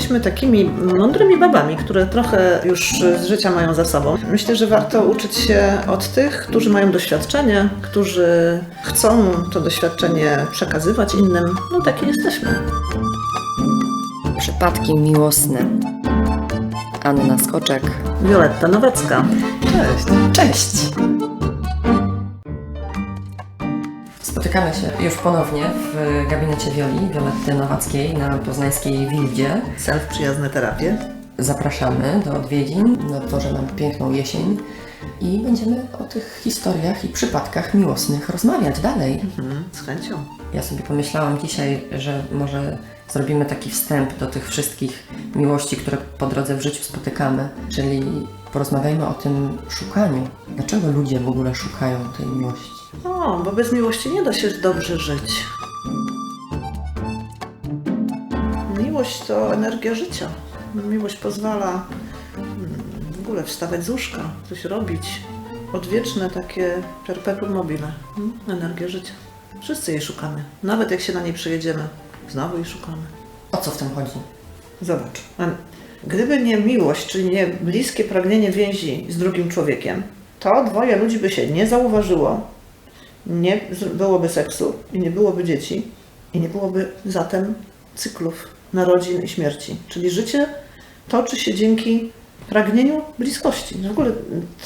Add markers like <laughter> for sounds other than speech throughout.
jesteśmy takimi mądrymi babami, które trochę już z życia mają za sobą. Myślę, że warto uczyć się od tych, którzy mają doświadczenie, którzy chcą to doświadczenie przekazywać innym. No takie jesteśmy. Przypadki miłosne. Anna Skoczek. Wioletta Nowacka. Cześć. Cześć! Spotykamy się już ponownie w gabinecie Wioli, Violetty Nowackiej na poznańskiej Wildzie. Self-przyjazne terapie. Zapraszamy do odwiedzin na to, że mamy piękną jesień i będziemy o tych historiach i przypadkach miłosnych rozmawiać dalej. Mhm, z chęcią. Ja sobie pomyślałam dzisiaj, że może zrobimy taki wstęp do tych wszystkich miłości, które po drodze w życiu spotykamy, czyli porozmawiajmy o tym szukaniu. Dlaczego ludzie w ogóle szukają tej miłości? O, bo bez miłości nie da się dobrze żyć. Miłość to energia życia. Miłość pozwala mm, w ogóle wstawać z łóżka, coś robić. Odwieczne takie perpetuum mobile. Mm, Energia życia. Wszyscy jej szukamy. Nawet jak się na niej przejedziemy, znowu jej szukamy. O co w tym chodzi? Zobacz. Gdyby nie miłość, czyli nie bliskie pragnienie więzi z drugim człowiekiem, to dwoje ludzi by się nie zauważyło, nie byłoby seksu i nie byłoby dzieci i nie byłoby zatem cyklów narodzin i śmierci. Czyli życie toczy się dzięki pragnieniu bliskości. W ogóle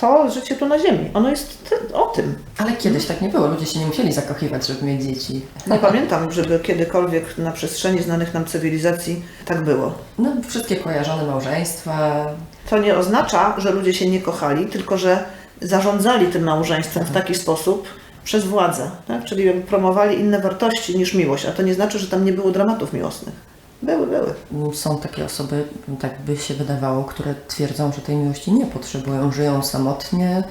to życie tu na ziemi, ono jest o tym. Ale kiedyś tak nie było, ludzie się nie musieli zakochywać, żeby mieć dzieci. Nie pamiętam, żeby kiedykolwiek na przestrzeni znanych nam cywilizacji tak było. No, wszystkie kojarzone małżeństwa, To nie oznacza, że ludzie się nie kochali, tylko że zarządzali tym małżeństwem w taki sposób przez władzę, tak? czyli promowali inne wartości niż miłość, a to nie znaczy, że tam nie było dramatów miłosnych. Były, były. są takie osoby, tak by się wydawało, które twierdzą, że tej miłości nie potrzebują, żyją samotnie,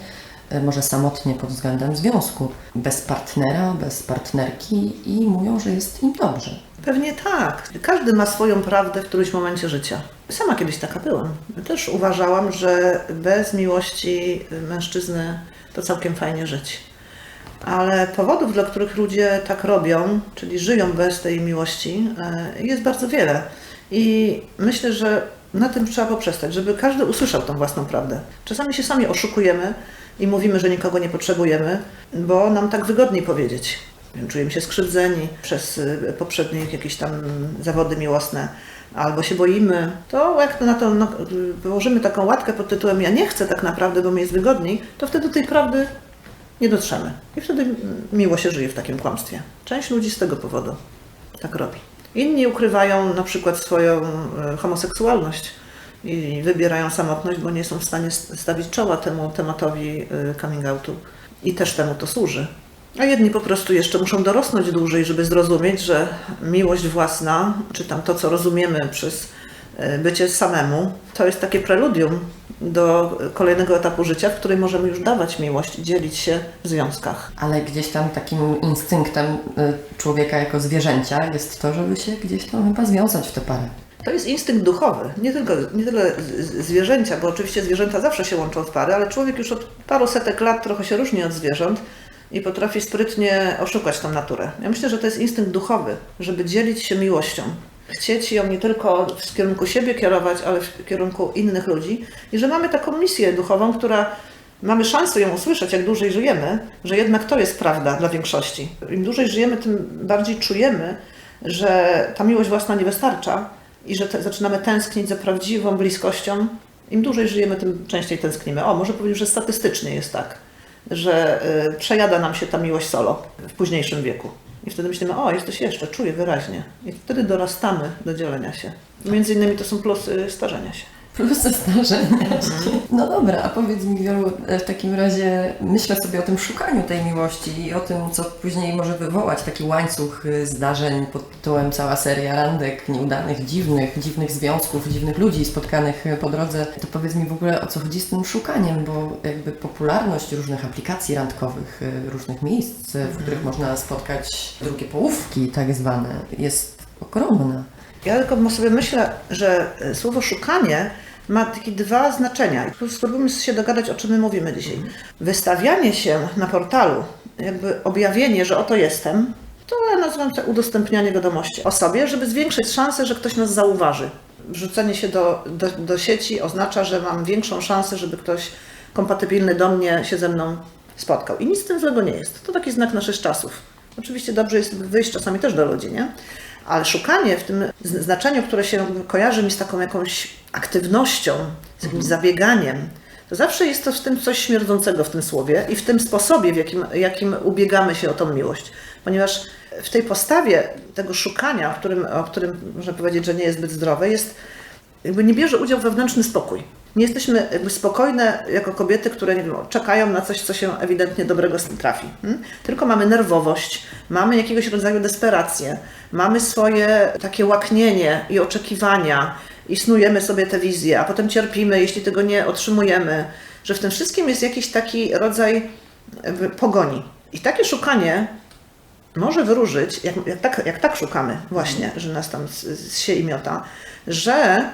e, może samotnie pod względem związku, bez partnera, bez partnerki i mówią, że jest im dobrze. Pewnie tak. Każdy ma swoją prawdę w którymś momencie życia. Sama kiedyś taka byłam. Też uważałam, że bez miłości mężczyzny to całkiem fajnie żyć. Ale powodów, dla których ludzie tak robią, czyli żyją bez tej miłości, e, jest bardzo wiele. I myślę, że na tym trzeba poprzestać, żeby każdy usłyszał tą własną prawdę. Czasami się sami oszukujemy i mówimy, że nikogo nie potrzebujemy, bo nam tak wygodniej powiedzieć. Czujemy się skrzywdzeni przez y, poprzednie jakieś tam zawody miłosne, albo się boimy, to jak na to no, y, wyłożymy taką łatkę pod tytułem ja nie chcę tak naprawdę, bo mi jest wygodniej, to wtedy tej prawdy nie dotrzemy. I wtedy miło się żyje w takim kłamstwie. Część ludzi z tego powodu tak robi. Inni ukrywają na przykład swoją e, homoseksualność i wybierają samotność, bo nie są w stanie st- stawić czoła temu tematowi e, coming outu i też temu to służy. A jedni po prostu jeszcze muszą dorosnąć dłużej, żeby zrozumieć, że miłość własna, czy tam to, co rozumiemy przez bycie samemu, to jest takie preludium do kolejnego etapu życia, w którym możemy już dawać miłość dzielić się w związkach. Ale gdzieś tam takim instynktem y, człowieka jako zwierzęcia jest to, żeby się gdzieś tam chyba związać w tę parę. To jest instynkt duchowy, nie tylko nie tyle zwierzęcia, bo oczywiście zwierzęta zawsze się łączą w pary, ale człowiek już od paru setek lat trochę się różni od zwierząt i potrafi sprytnie oszukać tą naturę. Ja myślę, że to jest instynkt duchowy, żeby dzielić się miłością. Chcieć ją nie tylko w kierunku siebie kierować, ale w kierunku innych ludzi. I że mamy taką misję duchową, która mamy szansę ją usłyszeć, jak dłużej żyjemy, że jednak to jest prawda dla większości. Im dłużej żyjemy, tym bardziej czujemy, że ta miłość własna nie wystarcza i że te, zaczynamy tęsknić za prawdziwą bliskością. Im dłużej żyjemy, tym częściej tęsknimy. O, może powiedzieć, że statystycznie jest tak, że y, przejada nam się ta miłość solo w późniejszym wieku. I wtedy myślimy, o, jest coś jeszcze, czuję wyraźnie. I wtedy dorastamy do dzielenia się. Między innymi to są plusy starzenia się. Plusy starzenia się. No dobra, a powiedz mi Wiolu, e, w takim razie myślę sobie o tym szukaniu tej miłości i o tym, co później może wywołać taki łańcuch y, zdarzeń pod tytułem cała seria randek nieudanych, dziwnych, dziwnych związków, dziwnych ludzi spotkanych y, po drodze. To powiedz mi w ogóle o co chodzi z tym szukaniem, bo jakby popularność różnych aplikacji randkowych, y, różnych miejsc, w których można spotkać drugie połówki tak zwane, jest ogromna. Ja tylko sobie myślę, że e, słowo szukanie ma takie dwa znaczenia. Spróbujmy się dogadać, o czym my mówimy dzisiaj. Wystawianie się na portalu, jakby objawienie, że oto jestem, to ja nazywam to udostępnianie wiadomości o sobie, żeby zwiększyć szansę, że ktoś nas zauważy. wrzucenie się do, do, do sieci oznacza, że mam większą szansę, żeby ktoś kompatybilny do mnie się ze mną spotkał. I nic z tym złego nie jest. To taki znak naszych czasów. Oczywiście dobrze jest wyjść czasami też do ludzi, nie? Ale szukanie w tym znaczeniu, które się kojarzy mi z taką jakąś aktywnością, z jakimś zabieganiem, to zawsze jest to w tym coś śmierdzącego w tym słowie i w tym sposobie, w jakim, jakim ubiegamy się o tą miłość. Ponieważ w tej postawie tego szukania, o którym, o którym można powiedzieć, że nie jest zbyt zdrowe, jest jakby nie bierze udział wewnętrzny spokój. Nie jesteśmy jakby spokojne jako kobiety, które nie wiem, czekają na coś, co się ewidentnie dobrego z tym trafi. Hmm? Tylko mamy nerwowość, mamy jakiegoś rodzaju desperację, mamy swoje takie łaknienie i oczekiwania i snujemy sobie te wizje, a potem cierpimy, jeśli tego nie otrzymujemy, że w tym wszystkim jest jakiś taki rodzaj pogoni. I takie szukanie może wyróżyć, jak, jak, tak, jak tak szukamy właśnie, że nas tam z, z się i miota, że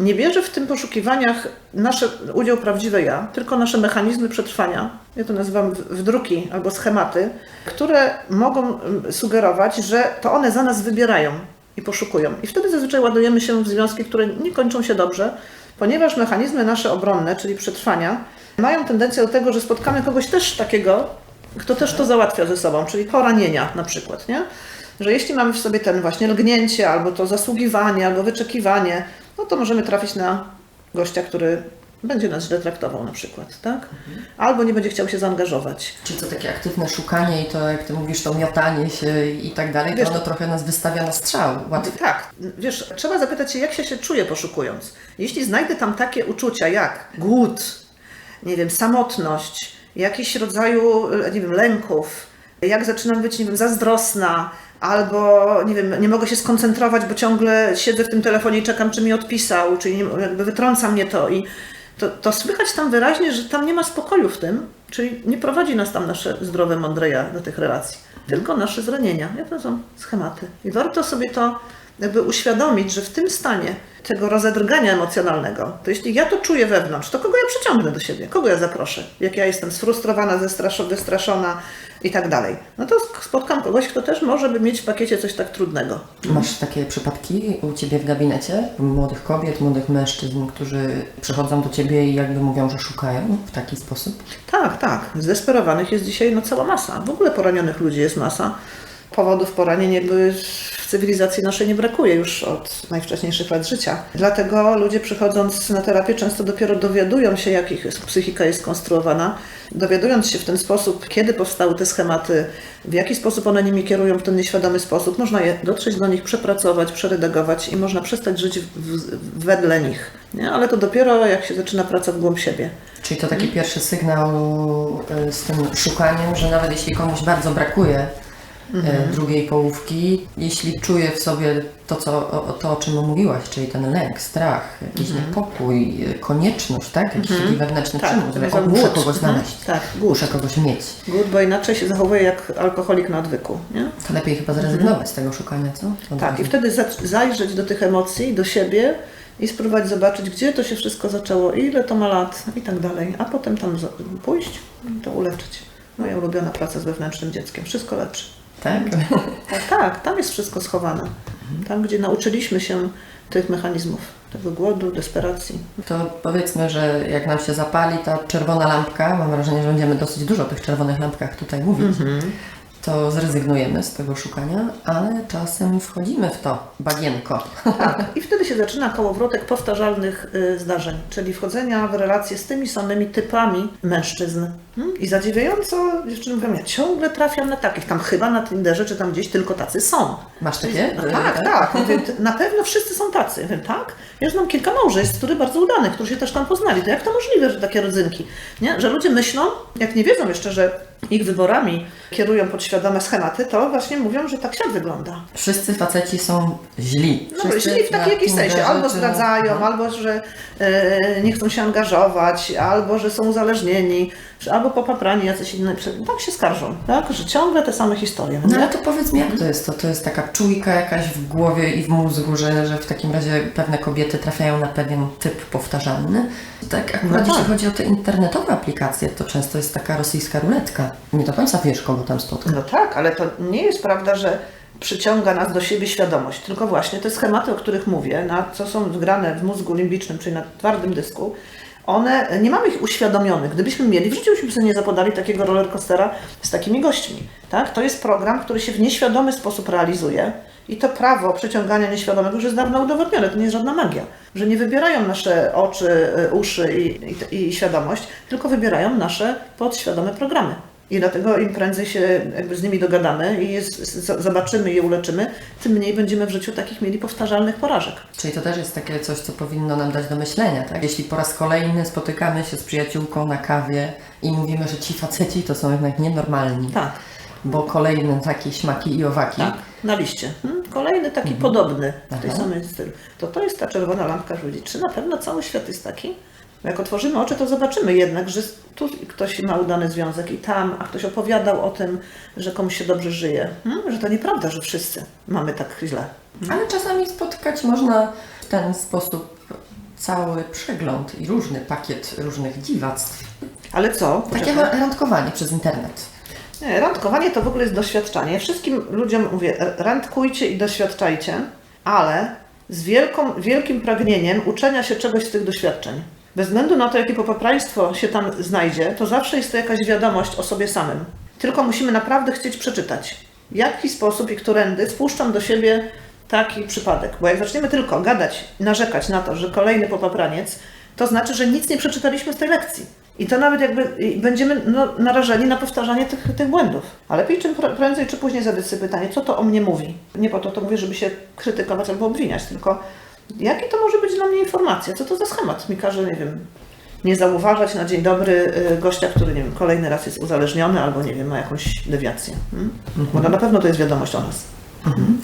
nie bierze w tym poszukiwaniach nasze, udział prawdziwe ja, tylko nasze mechanizmy przetrwania, ja to nazywam wdruki albo schematy, które mogą mm, sugerować, że to one za nas wybierają i poszukują. I wtedy zazwyczaj ładujemy się w związki, które nie kończą się dobrze, ponieważ mechanizmy nasze obronne, czyli przetrwania, mają tendencję do tego, że spotkamy kogoś też takiego, kto też to załatwia ze sobą, czyli poranienia na przykład, nie? Że jeśli mamy w sobie ten właśnie lgnięcie, albo to zasługiwanie, albo wyczekiwanie, no to możemy trafić na gościa, który będzie nas źle traktował na przykład, tak? Albo nie będzie chciał się zaangażować. Czyli to takie aktywne szukanie i to, jak ty mówisz, to miotanie się i tak dalej, to Wiesz, ono trochę nas wystawia na strzał. Łatwiej. Tak, wiesz, trzeba zapytać się, jak się się czuję poszukując. Jeśli znajdę tam takie uczucia jak głód, nie wiem, samotność, jakiś rodzaju, nie wiem, lęków, jak zaczynam być, nie wiem, zazdrosna, albo, nie wiem, nie mogę się skoncentrować, bo ciągle siedzę w tym telefonie i czekam, czy mi odpisał, czyli jakby wytrąca mnie to i to, to słychać tam wyraźnie, że tam nie ma spokoju w tym, czyli nie prowadzi nas tam nasze zdrowe, mądre ja do tych relacji, tylko nasze zranienia. Ja to są schematy. I warto sobie to jakby uświadomić, że w tym stanie tego rozedrgania emocjonalnego, to jeśli ja to czuję wewnątrz, to kogo ja przyciągnę do siebie? Kogo ja zaproszę? Jak ja jestem sfrustrowana, wystraszona i tak dalej. No to spotkam kogoś, kto też może by mieć w pakiecie coś tak trudnego. Masz takie przypadki u Ciebie w gabinecie? Młodych kobiet, młodych mężczyzn, którzy przychodzą do Ciebie i jakby mówią, że szukają w taki sposób? Tak, tak. Zdesperowanych jest dzisiaj no, cała masa. W ogóle poranionych ludzi jest masa. Powodów poranień jakby cywilizacji naszej nie brakuje już od najwcześniejszych lat życia. Dlatego ludzie przychodząc na terapię często dopiero dowiadują się, jak ich psychika jest skonstruowana. Dowiadując się w ten sposób, kiedy powstały te schematy, w jaki sposób one nimi kierują w ten nieświadomy sposób, można je dotrzeć do nich, przepracować, przeredagować i można przestać żyć w, w, wedle nich. Nie? Ale to dopiero jak się zaczyna praca w głąb siebie. Czyli to taki pierwszy sygnał y, z tym szukaniem, że nawet jeśli komuś bardzo brakuje y, drugiej połówki, jeśli czuje w sobie to, co, o, to, o czym mówiłaś, czyli ten lęk, strach, jakiś niepokój, y, konieczność, tak? Jakiś taki wewnętrzny Tak, przymus, że muszę kogoś Mhm. znaleźć, Tak, muszę kogoś mieć. Głód, bo inaczej się zachowuje jak alkoholik na odwyku, nie? To lepiej chyba zrezygnować z tego szukania, co? Od Tak, razu. i wtedy za- zajrzeć do tych emocji, do siebie i spróbować zobaczyć, gdzie to się wszystko zaczęło, ile to ma lat i tak dalej, a potem tam pójść i to uleczyć. Moja ulubiona praca z wewnętrznym dzieckiem, wszystko leczy. Tak? Tak, tak, tam jest wszystko schowane. Tam, gdzie nauczyliśmy się tych mechanizmów, tego głodu, desperacji. To powiedzmy, że jak nam się zapali ta czerwona lampka, mam wrażenie, że będziemy dosyć dużo o tych czerwonych lampkach tutaj mówić, to zrezygnujemy z tego szukania, ale czasem wchodzimy w to bagienko. Tak, i wtedy się zaczyna kołowrotek powtarzalnych y, zdarzeń, czyli wchodzenia w relacje z tymi samymi typami mężczyzn. Hmm? I zadziwiająco dziewczyny mówią, ja ciągle trafiam na takich, tam chyba na Tinderze czy tam gdzieś tylko tacy są. Masz takie? No tak, tak. Mówię, t- na pewno wszyscy są tacy. Mówię, tak? Ja znam kilka małżeństw, które bardzo udanych, którzy się też tam poznali. To jak to możliwe, że takie rodzynki? Nie? Że ludzie myślą, jak nie wiedzą jeszcze, że ich wyborami kierują podświadome schematy, to właśnie mówią, że tak świat wygląda. Wszyscy faceci są źli. No, Wszyscy źli w na takiej jakiejś sensie. Albo zdradzają, no. albo że e, nie chcą się angażować, albo że są uzależnieni, czy albo popaprani jacyś inni. Tak się skarżą, tak? że ciągle te same historie. No ale to powiedz mi, jak to jest? To, to jest taka czujka jakaś w głowie i w mózgu, że, że w takim razie pewne kobiety trafiają na pewien typ powtarzalny. Tak, akurat No tak. jeśli chodzi o te internetowe aplikacje, to często jest taka rosyjska ruletka. Nie do końca wiesz, kogo tam spotkasz. No tak, ale to nie jest prawda, że przyciąga nas do siebie świadomość. Tylko właśnie te schematy, o których mówię, na co są wgrane w mózgu limbicznym, czyli na twardym dysku, one, nie mamy ich uświadomionych. Gdybyśmy mieli, w życiu byśmy sobie nie zapodali takiego rollercoastera z takimi gośćmi. Tak? To jest program, który się w nieświadomy sposób realizuje i to prawo przyciągania nieświadomego już jest dawno udowodnione, to nie jest żadna magia. Że nie wybierają nasze oczy, y, uszy i, i, i świadomość, tylko wybierają nasze podświadome programy. I dlatego im prędzej się jakby z nimi dogadamy i je z- z- zobaczymy i je uleczymy, tym mniej będziemy w życiu takich mieli powtarzalnych porażek. Czyli to też jest takie coś, co powinno nam dać do myślenia, tak? Jeśli po raz kolejny spotykamy się z przyjaciółką na kawie i mówimy, że ci faceci to są jednak nienormalni, Tak, bo kolejne takie śmaki i owaki. tak, na liście. Hmm? Kolejny taki podobny w tej samej stylu. To to jest ta czerwona lampka, że widzi, czy na pewno cały świat jest taki? Bo Jak otworzymy oczy, to zobaczymy jednak, że tu ktoś ma udany związek i tam, a ktoś opowiadał o tym, że komuś się dobrze żyje. Hmm? Że to nieprawda, że wszyscy mamy tak źle. Ale czasami spotkać można w ten sposób cały przegląd i różny pakiet różnych dziwactw. Ale co? Takie randkowanie przez internet. Nie, randkowanie to w ogóle jest doświadczanie. Wszystkim ludziom mówię, randkujcie i doświadczajcie, ale z wielką, wielkim pragnieniem uczenia się czegoś z tych doświadczeń. Bez względu na to, jakie popapraństwo się tam znajdzie, to zawsze jest to jakaś wiadomość o sobie samym. Tylko musimy naprawdę chcieć przeczytać, w jaki sposób i którędy spuszczam do siebie taki przypadek. Bo jak zaczniemy tylko gadać, narzekać na to, że kolejny popapraniec, to znaczy, że nic nie przeczytaliśmy z tej lekcji. I to nawet jakby i będziemy no, narażeni na powtarzanie tych, tych błędów. Ale lepiej czym pr- prędzej czy później zadać sobie pytanie, co to o mnie mówi. Nie po to to mówię, żeby się krytykować albo obwiniać, tylko jaki to może być dla mnie informacja? Co to za schemat mi każe, nie wiem, nie zauważać na dzień dobry y, gościa, który, nie wiem, kolejny raz jest uzależniony albo, nie wiem, ma jakąś dewiację. Hmm? Bo na pewno to jest wiadomość o nas.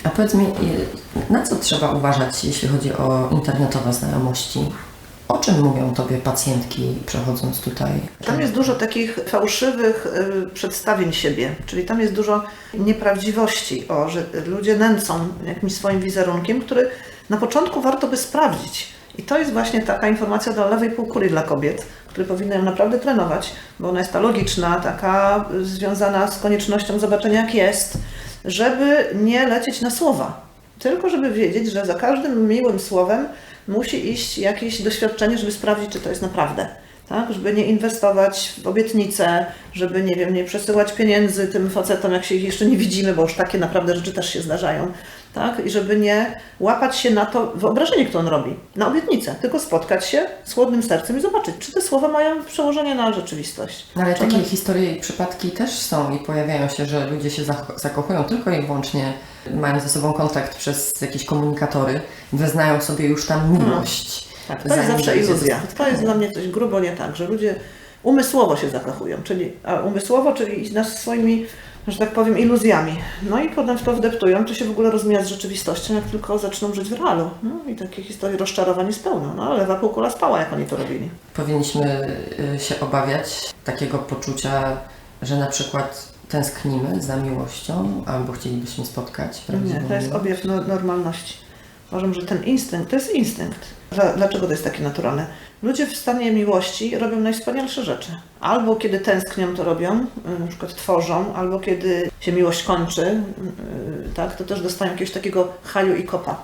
A powiedz mi, y, na co trzeba uważać, jeśli chodzi o internetowe znajomości? O czym mówią Tobie pacjentki przechodząc tutaj? Tam jest dużo takich fałszywych y, przedstawień siebie, czyli tam jest dużo nieprawdziwości, o, że ludzie nęcą jakimś swoim wizerunkiem, który na początku warto by sprawdzić. I to jest właśnie taka informacja dla lewej półkuli dla kobiet, które powinny ją naprawdę trenować, bo ona jest ta logiczna, taka związana z koniecznością zobaczenia jak jest, żeby nie lecieć na słowa. Tylko żeby wiedzieć, że za każdym miłym słowem musi iść jakieś doświadczenie, żeby sprawdzić, czy to jest naprawdę. Tak? Żeby nie inwestować w obietnice, żeby nie wiem, nie przesyłać pieniędzy tym facetom, jak się ich jeszcze nie widzimy, bo już takie naprawdę rzeczy też się zdarzają. Tak? I żeby nie łapać się na to wyobrażenie, które on robi, na obietnicę, tylko spotkać się z chłodnym sercem i zobaczyć, czy te słowa mają przełożenie na rzeczywistość. Ale Czy takie one- historie i przypadki też są i pojawiają się, że ludzie się zakochują tylko i wyłącznie mając ze sobą kontakt przez jakieś komunikatory, wyznają sobie już tam miłość. Tak, to jest zawsze iluzja. To jest dla mnie coś grubo nie tak, że ludzie umysłowo się zakochują, czyli a umysłowo, czyli nas swoimi, że tak powiem, iluzjami. No i potem w to wdeptują, to się w ogóle rozmija z rzeczywistością, jak tylko zaczną żyć w realu. No i takie historie rozczarowań jest pełno. No ale lewa półkula spała, jak oni to robili. Powinniśmy y, się obawiać takiego poczucia, że na przykład tęsknimy za miłością albo chcielibyśmy spotkać Nie, to jest objaw no, normalności. Uważam, że ten instynkt, to jest instynkt. Dla- Dlaczego to jest takie naturalne? Ludzie w stanie miłości robią najwspanialsze rzeczy. Albo kiedy tęsknią, to robią, y, na przykład tworzą, albo kiedy się miłość kończy, y, tak, to też dostają jakiegoś takiego haju i kopa.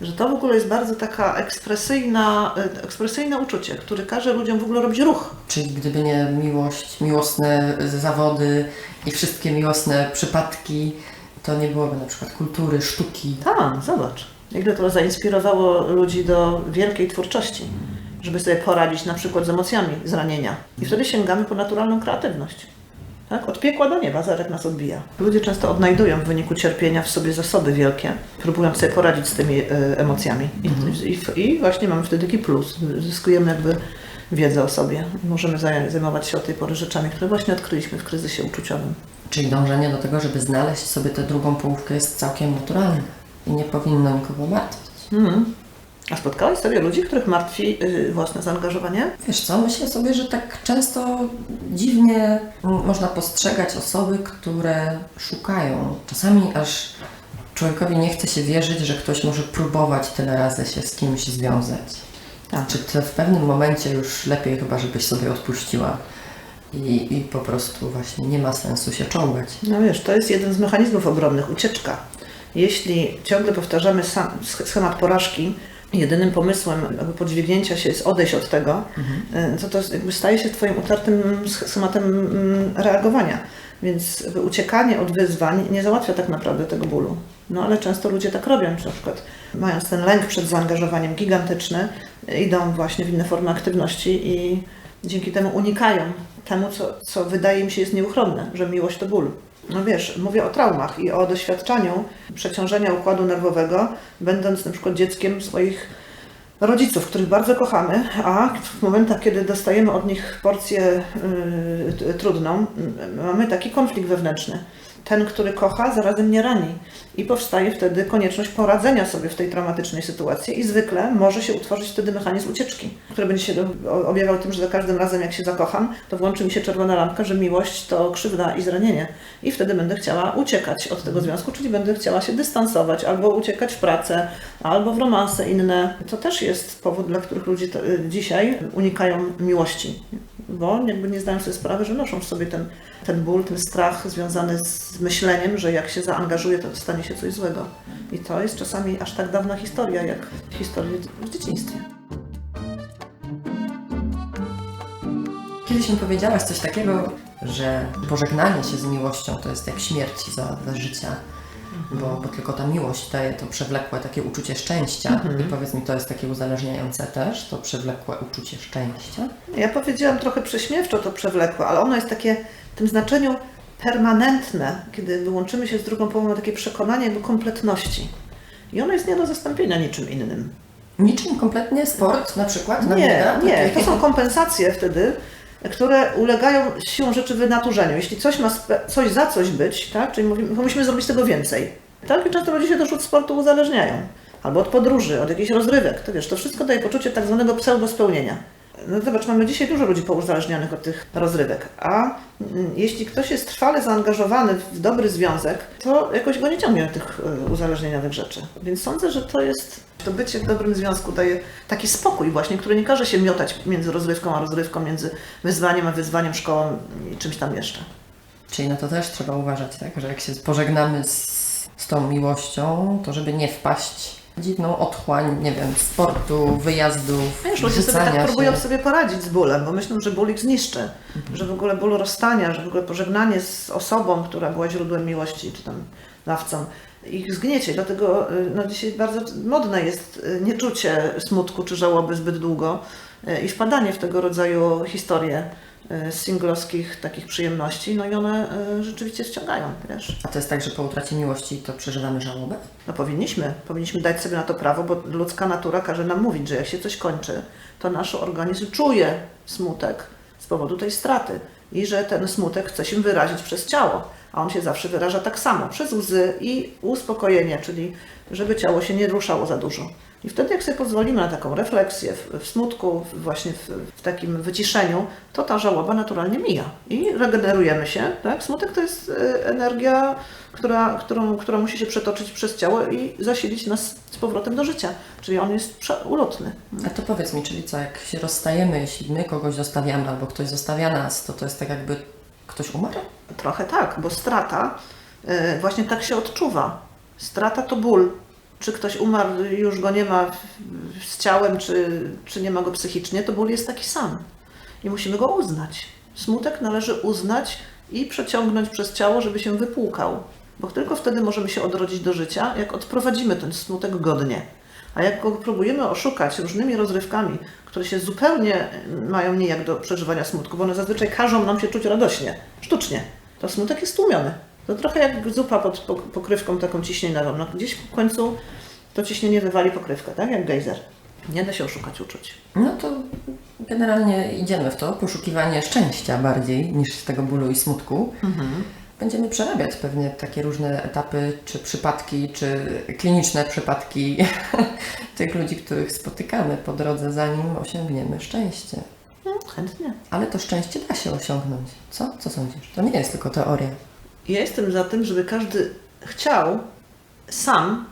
Że to w ogóle jest bardzo taka ekspresyjna, y, ekspresyjne uczucie, które każe ludziom w ogóle robić ruch. Czyli gdyby nie miłość, miłosne zawody i wszystkie miłosne przypadki, to nie byłoby na przykład kultury, sztuki. Tak, zobacz. Ile to zainspirowało ludzi do wielkiej twórczości, żeby sobie poradzić na przykład z emocjami zranienia. I wtedy sięgamy po naturalną kreatywność. Tak? Od piekła do nieba zarek nas odbija. Ludzie często odnajdują w wyniku cierpienia w sobie zasoby wielkie, próbując sobie poradzić z tymi e, emocjami. I, i, I właśnie mamy wtedy taki plus. Zyskujemy jakby wiedzę o sobie. Możemy zaj- zajmować się od tej pory rzeczami, które właśnie odkryliśmy w kryzysie uczuciowym. Czyli dążenie do tego, żeby znaleźć sobie tę drugą połówkę jest całkiem naturalne i nie powinno nikogo martwić. Mhm. A spotkałaś sobie ludzi, których martwi y, własne zaangażowanie? Wiesz co, myślę sobie, że tak często dziwnie można postrzegać osoby, które szukają. Czasami aż człowiekowi nie chce się wierzyć, że ktoś może próbować tyle razy się z kimś związać. Tak. Czy to w pewnym momencie już lepiej chyba, żebyś sobie odpuściła i, i po prostu właśnie nie ma sensu się czołgać. No wiesz, to jest jeden z mechanizmów obronnych, ucieczka. Jeśli ciągle powtarzamy schemat porażki, jedynym pomysłem podźwignięcia się jest odejść od tego, y, to to jest jakby staje się Twoim utartym sch- schematem mm, reagowania. Więc uciekanie od wyzwań nie załatwia tak naprawdę tego bólu. No ale często ludzie tak robią, czy na przykład mając ten lęk przed zaangażowaniem gigantyczny, y, idą właśnie w inne formy aktywności i dzięki temu unikają temu, co, co wydaje im się jest nieuchronne, że miłość to ból. No wiesz, mówię o traumach i o doświadczaniu przeciążenia układu nerwowego, będąc na przykład dzieckiem swoich rodziców, których bardzo kochamy, a w momentach, kiedy dostajemy od nich porcję y, trudną, mamy taki konflikt wewnętrzny. Ten, który kocha, zarazem nie rani. I powstaje wtedy konieczność poradzenia sobie w tej traumatycznej sytuacji i zwykle może się utworzyć wtedy mechanizm ucieczki, który będzie się objawiał tym, że za każdym razem jak się zakocham, to włączy mi się czerwona lampka, że miłość to krzywda i zranienie. I wtedy będę chciała uciekać od tego związku, czyli będę chciała się dystansować, albo uciekać w pracę, albo w romanse inne. To też jest powód, dla których ludzie to, y, dzisiaj unikają miłości, bo jakby nie zdają sobie sprawy, że noszą w sobie ten, ten ból, ten strach związany z myśleniem, że jak się zaangażuje, to stanie się coś złego. I to jest czasami aż tak dawna historia, jak historia w dzieciństwie. Kiedyś mi powiedziałaś coś takiego, że pożegnanie się z miłością to jest jak śmierć za, za życia, bo, bo tylko ta miłość daje to przewlekłe takie uczucie szczęścia. I powiedz mi, to jest takie uzależniające też, to przewlekłe uczucie szczęścia? Ja powiedziałam trochę prześmiewczo to przewlekłe, ale ono jest takie w tym znaczeniu permanentne, kiedy wyłączymy się z drugą połową, ma takie przekonanie jakby kompletności. I ono jest nie do zastąpienia niczym innym. Niczym kompletnie sport na przykład? Nie, nie, to są kompensacje wtedy, które ulegają siłą rzeczy wynaturzeniu. Jeśli coś ma coś za coś być, tak, czyli mówimy, musimy zrobić tego więcej. Tak, i często ludzie się też od sportu uzależniają. Albo od podróży, od jakichś rozrywek. To wiesz, to wszystko daje poczucie tak zwanego pseudospełnienia. No zobacz, mamy dzisiaj dużo ludzi pouzależnionych od tych rozrywek, a mm, jeśli ktoś jest trwale zaangażowany w dobry związek, to jakoś go nie ciągnie do tych y, uzależnieniowych rzeczy. Więc sądzę, że to jest, to bycie w dobrym związku daje taki spokój właśnie, który nie każe się miotać między rozrywką a rozrywką, między wyzwaniem a wyzwaniem, szkołą i czymś tam jeszcze. Czyli na to też trzeba uważać, tak? Że jak się pożegnamy z, z tą miłością, to żeby nie wpaść dziwną otchłań, nie wiem, sportu, wyjazdów, Wiesz, ludzie sobie tak próbują sobie poradzić z bólem, bo myślą, że ból ich zniszczy, że w ogóle ból rozstania, że w ogóle pożegnanie z osobą, która była źródłem miłości, czy tam dawcą, ich zgniecie. Dlatego y, no, dzisiaj bardzo modne jest y, nieczucie smutku czy żałoby zbyt długo y, i wpadanie w tego rodzaju historie y, singlowskich takich przyjemności, no i one y, rzeczywiście ściągają, wiesz. A to jest tak, że po utracie miłości to przeżywamy żałobę? No powinniśmy, powinniśmy dać sobie na to prawo, bo ludzka natura każe nam mówić, że jak się coś kończy, to nasz organizm czuje smutek z powodu tej straty i że ten smutek chce się wyrazić przez ciało, a on się zawsze wyraża tak samo, przez łzy i uspokojenie, czyli żeby ciało się nie ruszało za dużo. I wtedy jak sobie pozwolimy na taką refleksję w, w smutku, właśnie w, w takim wyciszeniu, to ta żałoba naturalnie mija i regenerujemy się. Tak? Smutek to jest e, energia, która, którą, która musi się przetoczyć przez ciało i zasilić nas z powrotem do życia. Czyli on jest ulotny. A to powiedz mi, czyli co, jak się rozstajemy, jeśli my kogoś zostawiamy albo ktoś zostawia nas, to to jest tak jakby ktoś umarł? Trochę tak, bo strata e, właśnie tak się odczuwa. Strata to ból. Czy ktoś umarł, już go nie ma z ciałem, czy, czy nie ma go psychicznie, to ból jest taki sam. I musimy go uznać. Smutek należy uznać i przeciągnąć przez ciało, żeby się wypłukał. Bo tylko wtedy możemy się odrodzić do życia, jak odprowadzimy ten smutek godnie. A jak go próbujemy oszukać różnymi rozrywkami, które się zupełnie mają nijak do przeżywania smutku, bo one zazwyczaj każą nam się czuć radośnie, sztucznie, to smutek jest tłumiony. To trochę jak zupa pod po- pokrywką taką ciśnieniową. No, gdzieś w końcu to ciśnienie wywali pokrywkę, tak? Jak gejzer. Nie da się oszukać uczuć. No to generalnie idziemy w to, poszukiwanie szczęścia bardziej niż tego bólu i smutku. Będziemy przerabiać pewnie takie różne etapy, czy przypadki, czy kliniczne przypadki <laughs> tych ludzi, których spotykamy po drodze, zanim osiągniemy szczęście. No, chętnie. Ale to szczęście da się osiągnąć. Co? Co sądzisz? To nie jest tylko teoria. Ja jestem za tym, żeby każdy chciał sam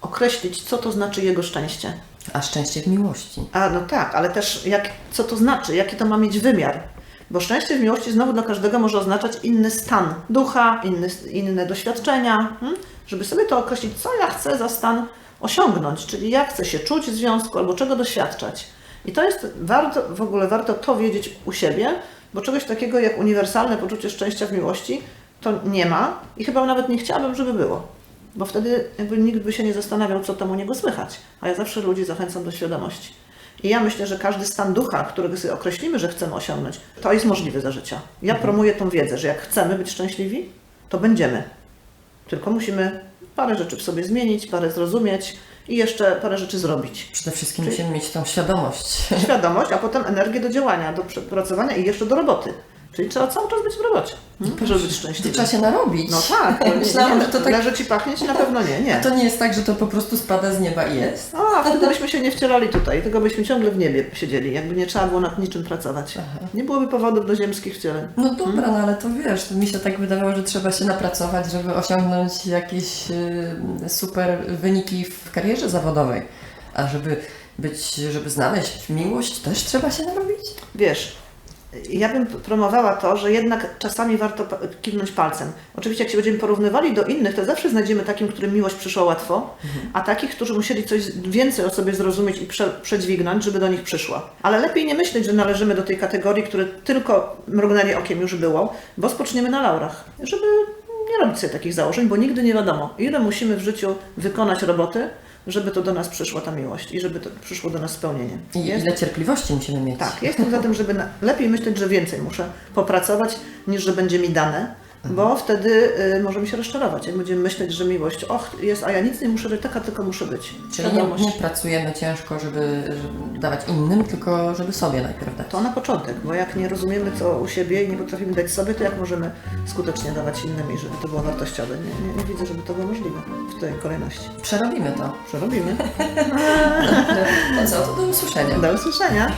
określić, co to znaczy jego szczęście. A szczęście w miłości. A no tak, ale też jak, co to znaczy, jaki to ma mieć wymiar. Bo szczęście w miłości znowu dla każdego może oznaczać inny stan ducha, inny, inne doświadczenia, hmm? żeby sobie to określić, co ja chcę za stan osiągnąć, czyli jak chcę się czuć w związku albo czego doświadczać. I to jest warto, w ogóle warto to wiedzieć u siebie, bo czegoś takiego jak uniwersalne poczucie szczęścia w miłości to nie ma i chyba nawet nie chciałabym, żeby było. Bo wtedy jakby nikt by się nie zastanawiał, co tam u niego słychać. A ja zawsze ludzi zachęcam do świadomości. I ja myślę, że każdy stan ducha, którego sobie określimy, że chcemy osiągnąć, to jest możliwe za życia. Ja promuję tą wiedzę, że jak chcemy być szczęśliwi, to będziemy. Tylko musimy parę rzeczy w sobie zmienić, parę zrozumieć i jeszcze parę rzeczy zrobić. Przede wszystkim Czyli- musimy mieć tą świadomość. Świadomość, a potem energię do działania, do przepracowania i jeszcze do roboty. Czyli trzeba cały czas być w robocie, żeby być szczęśliwym. trzeba się narobić. No tak, <laughs> Myślałam, nie, że to tak- leży ci pachnieć? Na pewno nie, nie. To nie jest tak, że to po prostu spada z nieba i jest. No, a wtedy byśmy się nie wcielali tutaj, tylko byśmy ciągle w niebie siedzieli, jakby nie trzeba było nad niczym pracować. Nie byłoby powodów do ziemskich wcieleń. No dobra, no ale to wiesz, to mi się tak wydawało, że trzeba się napracować, żeby osiągnąć jakieś y, super wyniki w karierze zawodowej. A żeby być, żeby znaleźć miłość, też trzeba się narobić? Wiesz, ja bym promowała to, że jednak czasami warto kiwnąć palcem. Oczywiście jak się będziemy porównywali do innych, to zawsze znajdziemy takim, którym miłość przyszła łatwo, a takich, którzy musieli coś więcej o sobie zrozumieć i prze, przedźwignąć, żeby do nich przyszła. Ale lepiej nie myśleć, że należymy do tej kategorii, które tylko mrugnęli okiem już było, bo spoczniemy na laurach. Żeby nie robić sobie takich założeń, bo nigdy nie wiadomo, ile musimy w życiu wykonać roboty, żeby to do nas przyszła ta miłość i żeby to przyszło do nas spełnienie. I Jest- ile cierpliwości musimy mieć? tak, jestem za tym, żeby na, lepiej myśleć, że więcej muszę popracować, niż że będzie mi dane, bo wtedy y, możemy się rozczarować. Jak będziemy myśleć, że miłość, och, jest, a ja nic nie muszę być, taka tylko muszę być. Czyli nie, nie pracujemy ciężko, żeby, żeby dawać innym, tylko żeby sobie najpierw dać. To na początek, bo jak nie rozumiemy co u siebie i nie potrafimy dać sobie, to jak możemy skutecznie dawać innym i żeby to było wartościowe? Nie, nie, nie widzę, żeby to było możliwe w tej kolejności. Przerobimy to. Przerobimy. <laughs> No co, to do usłyszenia. Do usłyszenia.